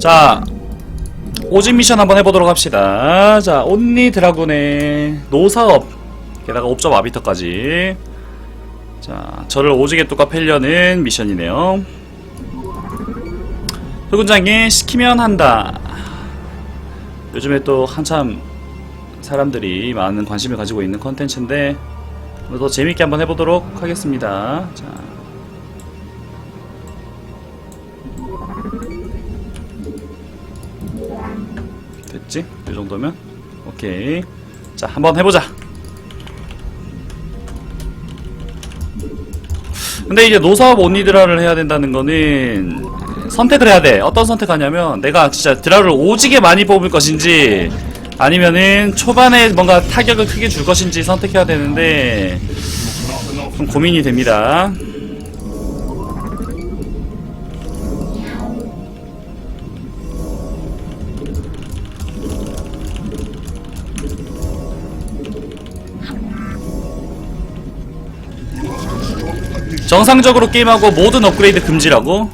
자 오진 미션 한번 해보도록 합시다. 자 온리 드라군의 노사업 게다가 옵점 아비터까지. 자 저를 오지게 뚜까 패려는 미션이네요. 흑군장이 시키면 한다. 요즘에 또 한참 사람들이 많은 관심을 가지고 있는 컨텐츠인데 더 재밌게 한번 해보도록 하겠습니다. 자 됐지? 이 정도면? 오케이. 자, 한번 해보자. 근데 이제 노사업 온리드라를 해야 된다는 거는 선택을 해야 돼. 어떤 선택하냐면 내가 진짜 드라를 오지게 많이 뽑을 것인지 아니면은 초반에 뭔가 타격을 크게 줄 것인지 선택해야 되는데 좀 고민이 됩니다. 정상적으로 게임하고 모든 업그레이드 금지라고?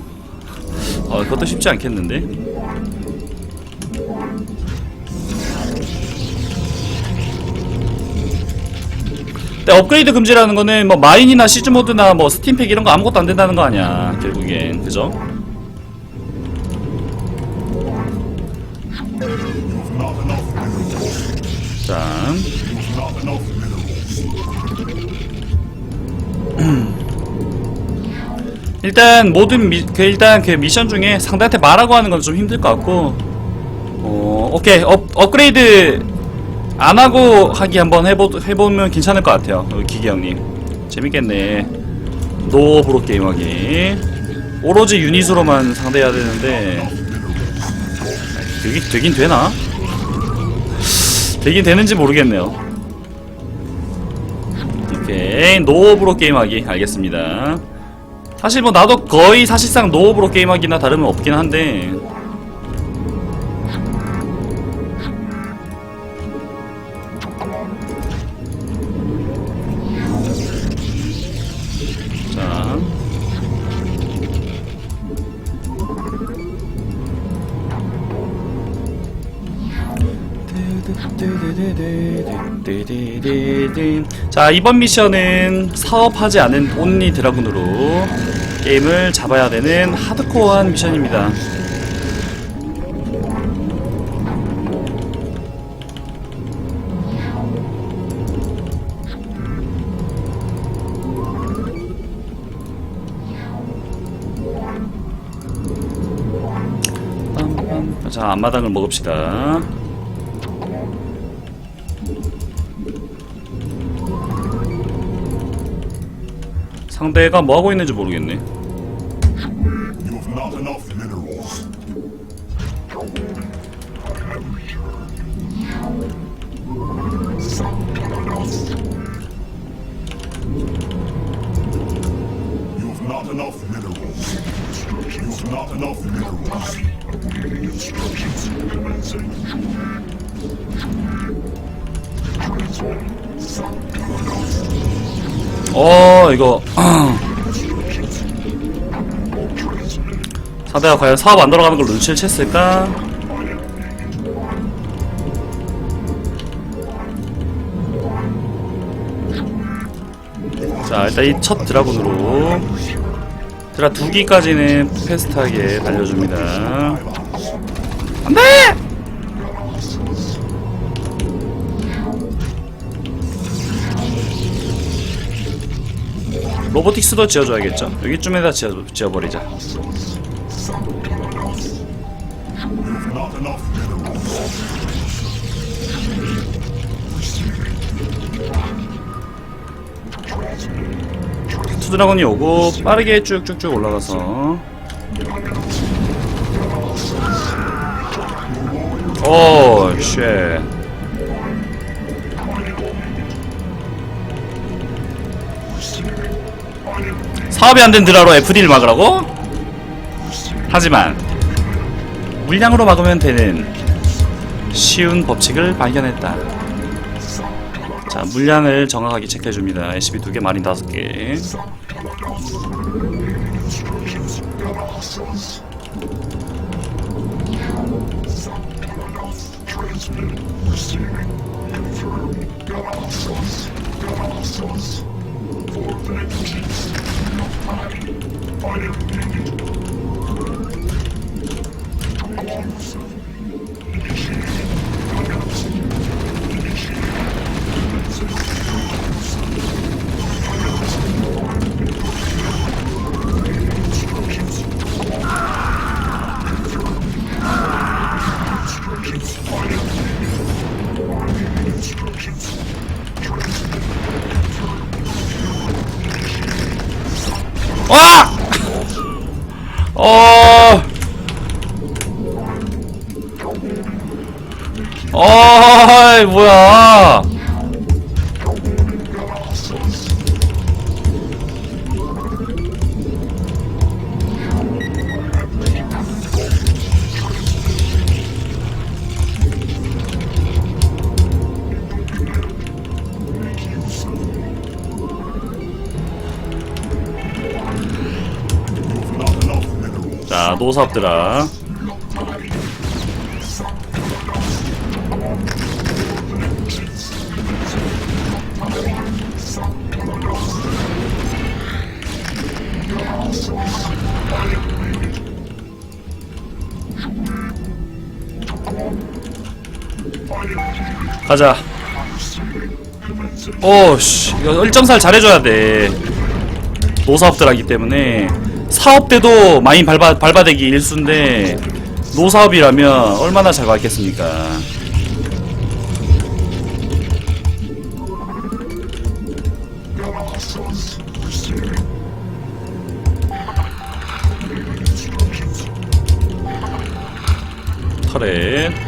어, 그것도 쉽지 않겠는데? 근데 업그레이드 금지라는 거는 뭐 마인이나 시즈 모드나 뭐 스팀팩 이런 거 아무것도 안 된다는 거 아니야 결국엔 그죠? 자 일단 모든 미, 그 일단 그 미션 중에 상대한테 말하고 하는 건 좀 힘들 것 같고 어 오케이. 업, 업그레이드 안 하고 하기 한번 해보, 해보면 괜찮을 것 같아요. 기계 형님. 재밌겠네. 노 브로 게임 하기. 오로지 유닛으로만 상대해야 되는데. 되긴, 되긴 되나? 되긴 되는지 모르겠네요. 오케이. 노브로 게임하기. 알겠습니다 사실 뭐 나도 거의 사실상 노업으로 게임하기나 다름은 없긴 한데 자 이번 미션은 사업하지 않은 온리 드라군으로 게임을 잡아야 되는 하드코어한 미션입니다. 자 앞마당을 먹읍시다 상대가 뭐하고 있는지 모르겠네 어 이거 상대가 과연 사업 안 돌아가는 걸 눈치를 챘을까? 자 일단 이 첫 드라군으로 드라 두 기까지는 패스트하게 달려줍니다 안돼! 로보틱스도 지어줘야겠죠? 여기쯤에다 지어, 지어버리자. 투드라곤이 오고 빠르게 쭉쭉쭉 올라가서 오, 쉣. 사업이 안 된 드라로 FD를 막으라고? 하지만 물량으로 막으면 되는 쉬운 법칙을 발견했다. 자, 물량을 정확하게 체크해줍니다. SCP 두 개, 마린 다섯 개. Thank you. 와! 어. 어이, 뭐야. 노사업들아. 가자. 오씨, 이거 일정살 잘해줘야 돼. 노사업들 하기 때문에 사업 때도 많이 발바, 발바대기 일수인데 노사업이라면 얼마나 잘 받겠습니까? 터렛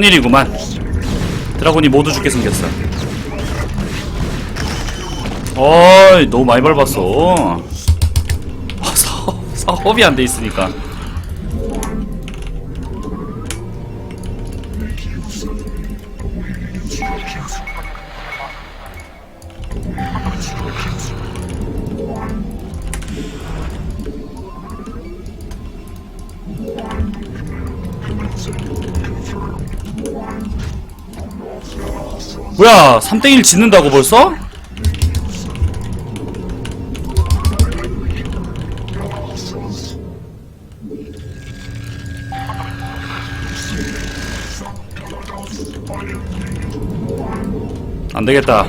큰일이구만. 드라곤이 모두 죽게 생겼어. 어이 너무 많이 밟았어. 아, 사업, 사업이 안 돼 있으니까 뭐야 3대1 짓는다고 벌써? 안되겠다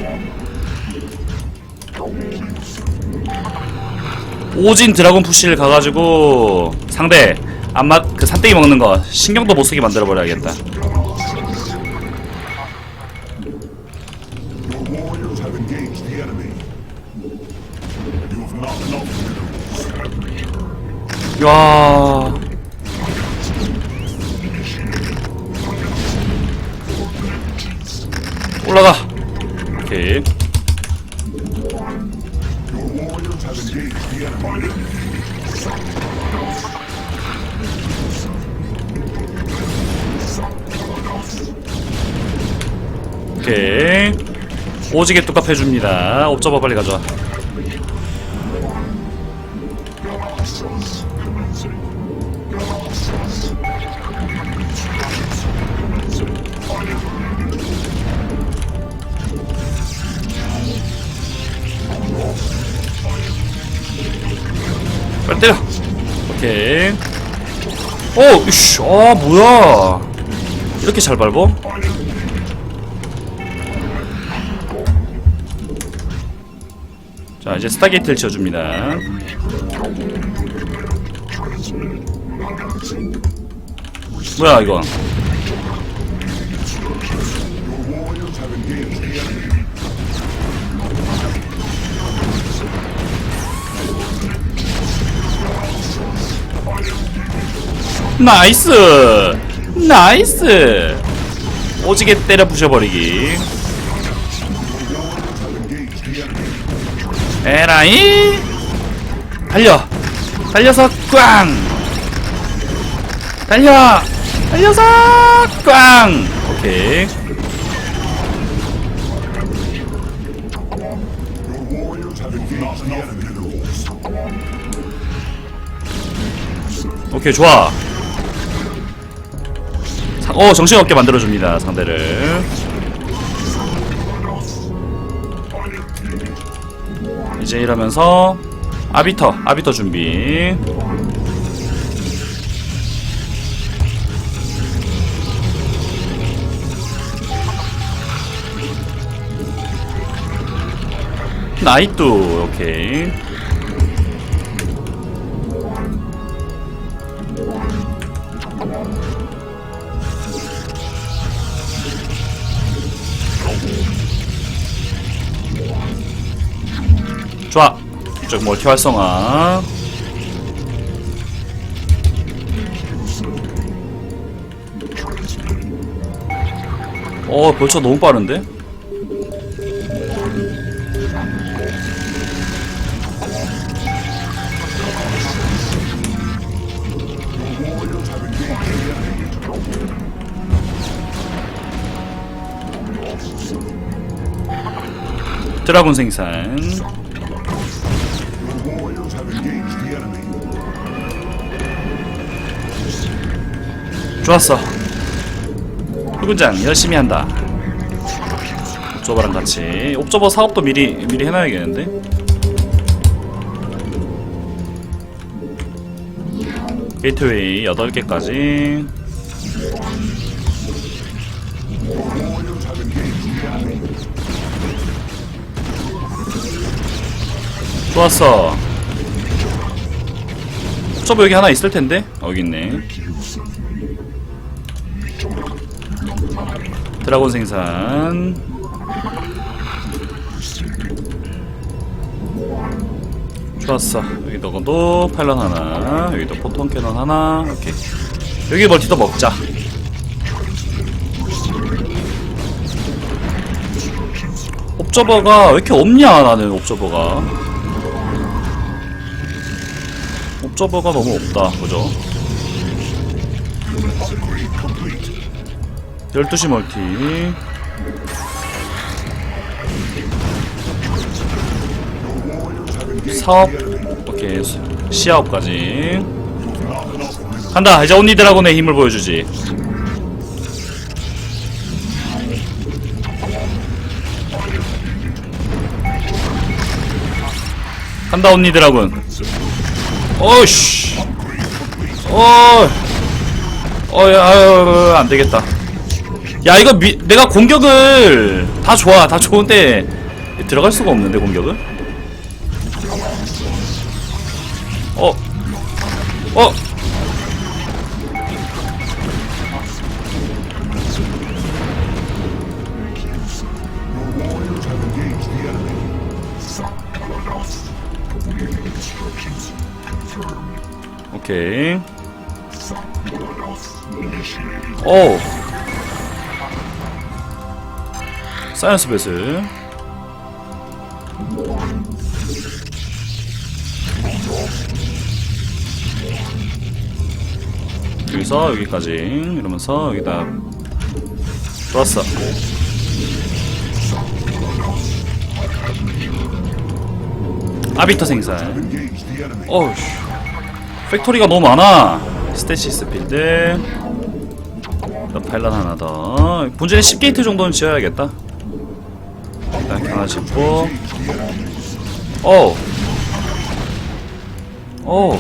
오진 드라곤 푸시를 가가지고 상대 안맞 그 산땡이 먹는 거 신경도 못 쓰게 만들어 버려야겠다 야 올라가 오케이. 오케이 오지게 뚝갑 해줍니다 옵저버 빨리 가져와 오케이. 오 이씨 아 뭐야? 이렇게 잘 밟어? 자 이제 스타게이트를 지어줍니다. 뭐야 이건 나이스! 나이스! 오지게 때려 부셔버리기. 에라이! 달려! 달려서 꽝! 달려! 달려서 꽝! 오케이 오케이 좋아. 상- 어 정신없게 만들어줍니다 상대를. 이제 이러면서 아비터 아비터 준비. 나이뚜 오케이 좋아. 이쪽 멀티 활성화. 어 벌써 너무 빠른데? 드라군 생산 좋았어. 후군장 열심히 한다. 옵저버랑 같이. 옵저버 사업도 미리 미리 해놔야겠는데? 게이트웨이 8개까지. Warriors have engaged the enemy. 좋았어. 옵저버 여기 하나 있을 텐데? 어, 여기 있네 드라곤 생산. 좋았어. 여기 너도 파일럿 하나 여기도 포톤 캐논 하나 오케이 여기 멀티도 먹자. 옵저버가 왜 이렇게 없냐 나는 옵저버가. 옵저버가 너무 없다 그죠 12시 멀티. 사업 오케이 시야업까지. 간다 이제 드라곤의 힘을 보여주지. 간다 드라곤 어이씨. 어 어야 아유 안 되겠다 야 이거 미, 내가 공격을 다 좋아. 다 좋은데 들어갈 수가 없는데 공격을? 어. 어. 오케이. 오 사이언스 베슬. 여기서 여기까지. 이러면서 여기다 좋았어. 아비터 생산. 어우 씨. 팩토리가 너무 많아. 스테시스 필드. 파일럿 하나 더. 본전에 10게이트 정도는 지어야겠다 하나 짓고 어우 어우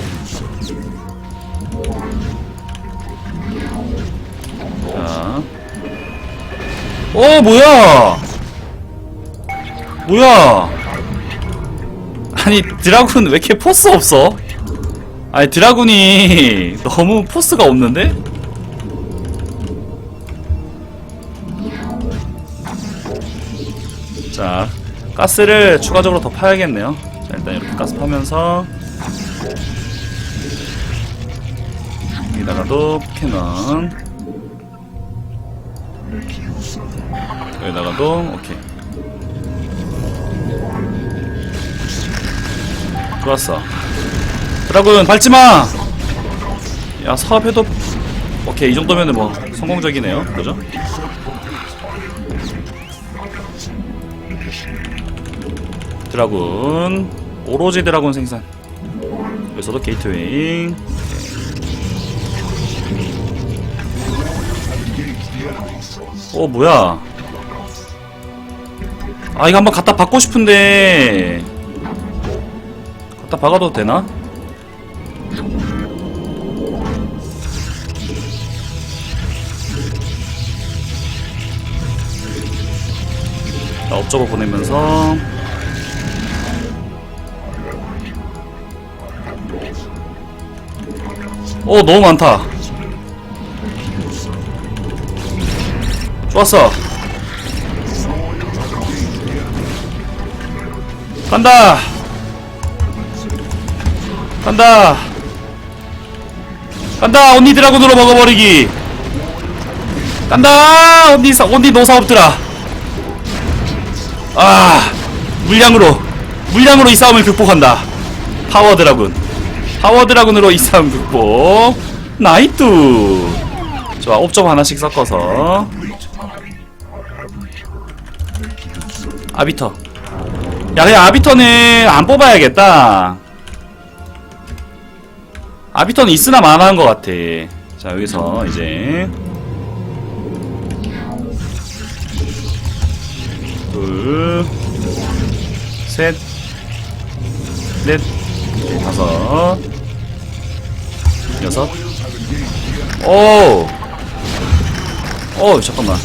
자. 어 뭐야 뭐야 아니 드라군 왜 이렇게 포스 없어? 아니 드라군이 너무 포스가 없는데? 자, 가스를 추가적으로 더 파야겠네요. 자, 일단 이렇게 가스 파면서 여기다가도 캐논. 여기다가도 오케이. 좋았어. 드라군 밟지마! 야 사업해도 오케이 이 정도면은 뭐 성공적이네요. 그죠? 드라군 오로지 드라군 생산. 여기서도 게이트웨이 어 뭐야? 아 이거 한번 갖다 박고 싶은데. 갖다 박아도 되나? 자 업저버 보내면서 어 너무 많다. 좋았어. 간다. 간다. 간다 언니 드라군으로 먹어버리기. 간다 언니 사 언니 노사업들아. 아 물량으로 물량으로 이 싸움을 극복한다. 파워 드라군 파워 드라군으로 이 싸움 극복. 나이뚜. 좋아 옵점 하나씩 섞어서. 아비터. 야 그냥 아비터는 안 뽑아야겠다. 아비터는 있으나 마나한 것 같아. 자 여기서 이제. 둘셋넷 다섯 여섯 오! 오 잠깐만.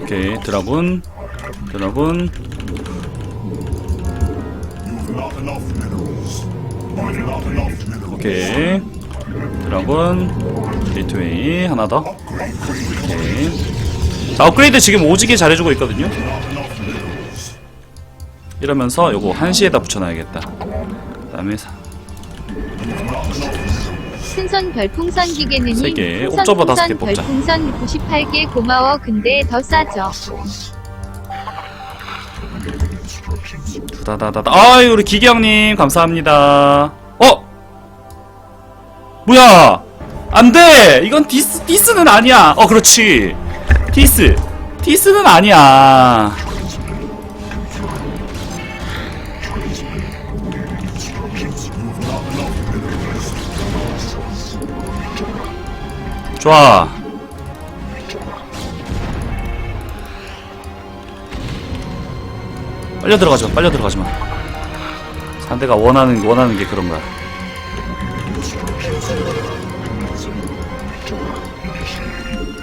오케이 드라군. 드라군. 오케이. 드라군. 게이트웨이 하나 더. 오케이. 자 업그레이드 지금 오지게 잘해주고 있거든요 이러면서 요거 한시에다 붙여놔야겠다. 그 다음에 승선 별풍선 세 기계느님 개, 풍선 옵저버 다섯 개 풍선 뽑자. 별풍선 98개 고마워. 근데 더 싸죠. 다다다다. 아이 우리 기경님 감사합니다. 어? 뭐야? 안돼! 이건 디스 디스는 아니야. 어 그렇지. 디스 디스는 아니야 좋아 빨려 들어가지 마, 빨려 들어가지 마. 상대가 원하는, 원하는 게 그런 거야.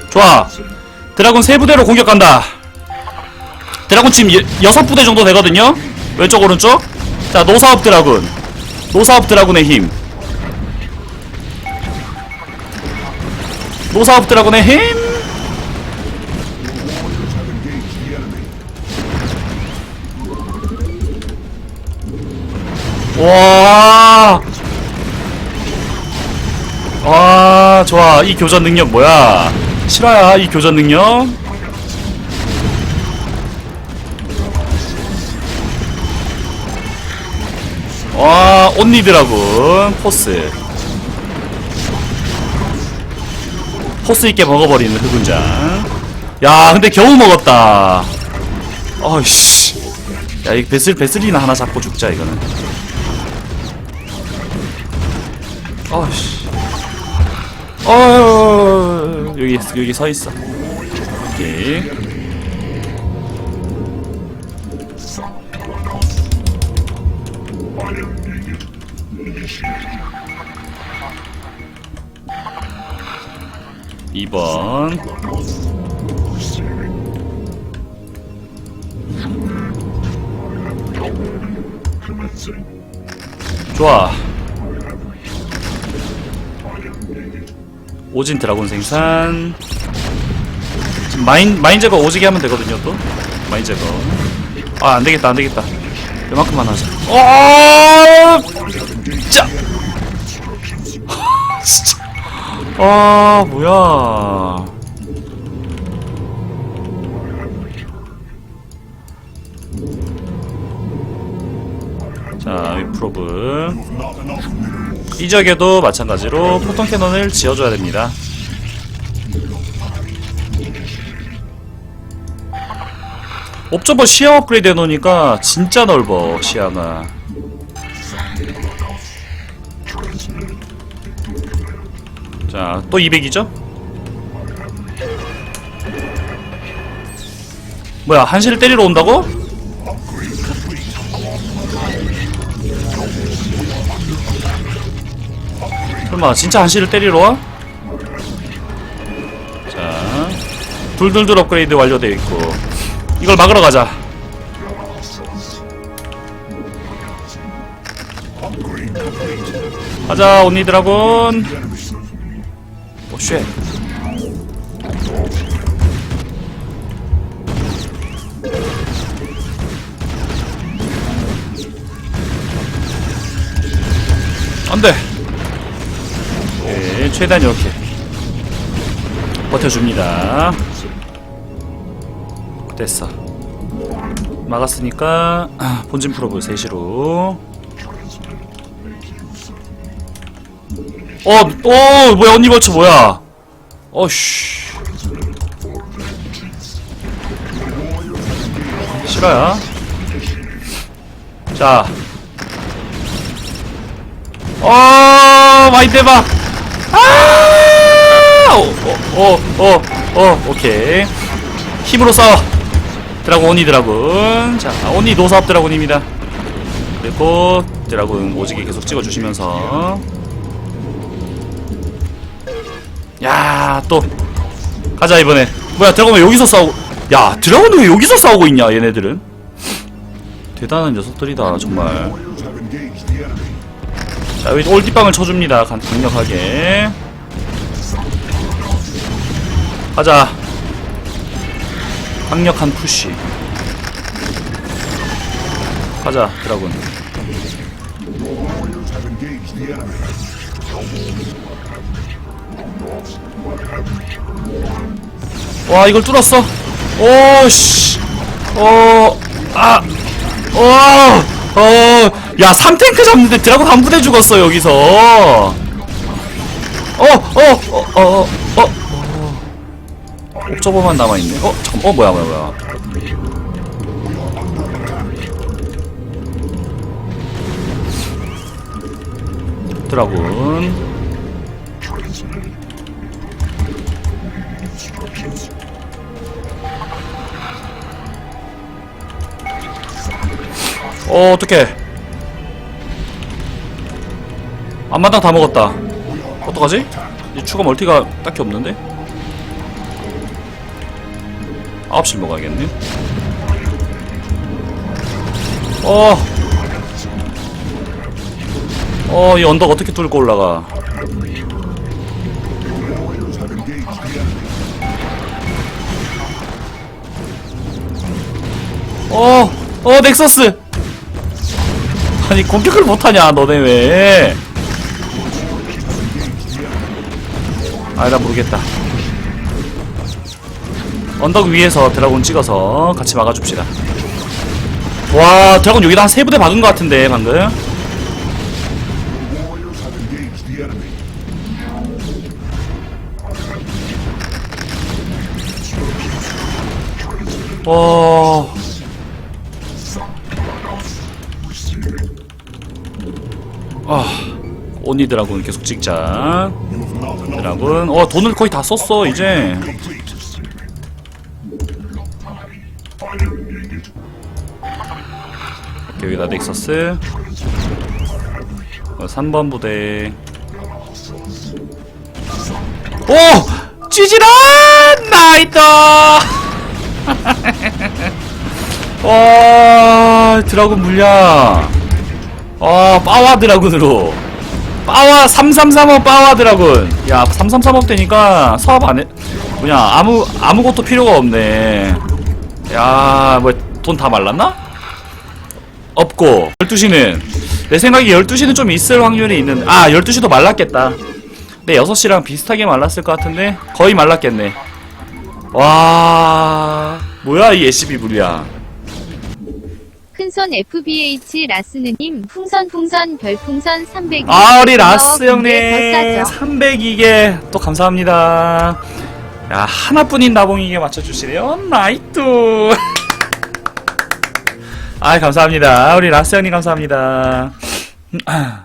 좋아. 드라군 세 부대로 공격한다. 드라군 지금 여, 여섯 부대 정도 되거든요? 왼쪽, 오른쪽? 자, 노사업 드라군. 노사업 드라군의 힘. 노사업 드라군의 힘! 와. 와, 좋아. 이 교전 능력 뭐야? 실화야, 이 교전 능력? 와, 온니드라군. 포스. 포스 있게 먹어버리는 흑운장. 야, 근데 겨우 먹었다. 어이씨. 야, 이 베슬, 베슬리나 하나 잡고 죽자, 이거는. 어이씨. 어 여기 여기 서 있어. 오케이. 이번. 좋아. 오진 드라곤 생산. 마인 마인 제거 오지게 하면 되거든요 또. 마인 제거. 아 안되겠다 안되겠다. 이만큼만 하자. 어 아 뭐야 자, 이 프로브. Not enough minerals. 이 지역에도 마찬가지로 포톤 캐논을 지어줘야 됩니다. 옵저버 시야 업그레이드 해놓으니까 진짜 넓어, 시야가. 자, 또 200이죠? 뭐야, 한시를 때리러 온다고? 설마 진짜 한시를 때리러 와? 자 둘둘둘 업그레이드 완료되어 있고 이걸 막으러 가자 가자 온니 드라곤 오 쉣 안 돼 네, 최대한 이렇게 버텨줍니다. 됐어. 막았으니까 아, 본진 프로브 3시로 어, 어, 뭐야 언니 버츠 뭐야? 어씨. 싫어야. 자. 어, 많이 대박. 아! 어, 어, 어, 어, 어, 오케이. 힘으로 싸워. 드라곤 오니 드라군. 자, 오니 노사업 드라군입니다. 그리고 드라군 오지게 계속 찍어주시면서. 야, 또 가자 이번에. 뭐야, 드라곤 왜 여기서 싸우고? 야, 드라곤 왜 여기서 싸우고 있냐, 얘네들은? 대단한 녀석들이다, 정말. 자, 여기 올디빵을 쳐줍니다. 강, 강력하게. 가자. 강력한 푸시. 가자, 드라군. 와, 이걸 뚫었어. 오, 씨. 어, 아, 어, 어, 야, 3탱크 잡는데 드라군 한 부대 죽었어, 여기서. 어, 어, 어, 어, 어, 어. 옥저버만 남아있네. 어, 잠깐, 어, 뭐야, 뭐야, 뭐야. 드라군. 어, 어떡해. 앞마당 다 먹었다. 어떡하지? 이 추가 멀티가 딱히 없는데? 9시 먹어야겠네. 어. 어, 이 언덕 어떻게 뚫고 올라가? 어, 어, 넥서스! 아니, 공격을 못하냐, 너네 왜? 아, 나 모르겠다. 언덕 위에서 드라곤 찍어서 같이 막아줍시다. 와, 드라곤 여기다 한 세 부대 박은 것 같은데, 방금. 와. 아, 오니 드라곤 계속 찍자. 드라곤. 어, 돈을 거의 다 썼어, 이제. 여기다 넥서스. 어, 3번 부대. 오! 찌질아! 나이다! 와, 드라군 물량. 아, 빠와 드라군으로. 빠와 3335 빠와 드라군. 야 3335 되니까 사업 안해 뭐냐 아무 아무것도 필요가 없네. 야 뭐 돈 다 말랐나? 없고. 12시는 내 생각에 12시는 좀 있을 확률이 있는데 아 12시도 말랐겠다. 근데 6시랑 비슷하게 말랐을 것 같은데 거의 말랐겠네. 와 뭐야 이 SCB 불이야 큰손 FBH 라스느님 풍선 풍선 별풍선 300개 아 우리 고마워, 라스 형님 더 싸죠. 302개 또 감사합니다. 야 하나뿐인 나봉이게 맞춰주시네요. 나이트 아 감사합니다. 우리 라스 형님 감사합니다